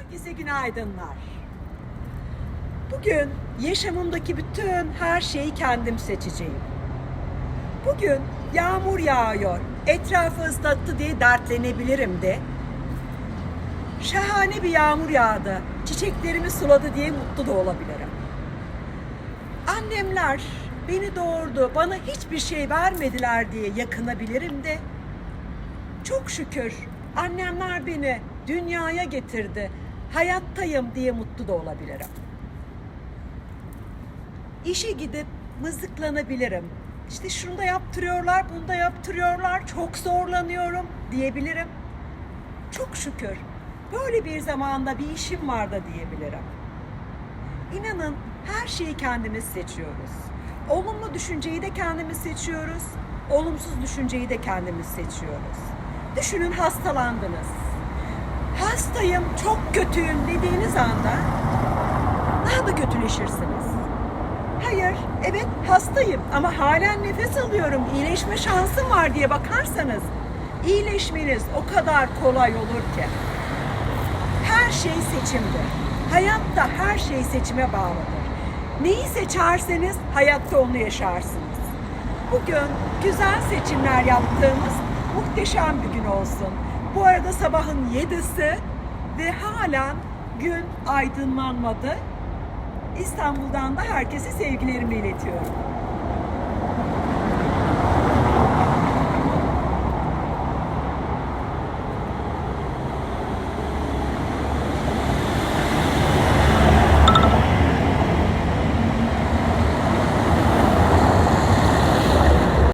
Herkese günaydınlar. Bugün yaşamımdaki bütün her şeyi kendim seçeceğim. Bugün yağmur yağıyor, etrafı ıslattı diye dertlenebilirim de. Şahane bir yağmur yağdı, çiçeklerimi suladı diye mutlu da olabilirim. Annemler beni doğurdu, bana hiçbir şey vermediler diye yakınabilirim de. Çok şükür annemler beni dünyaya getirdi. Hayattayım diye mutlu da olabilirim. İşe gidip mızıklanabilirim. İşte şunu da yaptırıyorlar, bunu da yaptırıyorlar. Çok zorlanıyorum diyebilirim. Çok şükür böyle bir zamanda bir işim var da diyebilirim. İnanın her şeyi kendimiz seçiyoruz. Olumlu düşünceyi de kendimiz seçiyoruz. Olumsuz düşünceyi de kendimiz seçiyoruz. Düşünün hastalandınız. Hastayım, çok kötüyüm dediğiniz anda daha da kötüleşirsiniz. Hayır, evet hastayım ama halen nefes alıyorum, iyileşme şansım var diye bakarsanız iyileşmeniz o kadar kolay olur ki. Her şey seçimdir. Hayatta her şey seçime bağlıdır. Neyi seçerseniz hayatta onu yaşarsınız. Bugün güzel seçimler yaptığımız muhteşem bir gün olsun. Bu arada sabahın yedisi ve halen gün aydınlanmadı. İstanbul'dan da herkese sevgilerimi iletiyorum.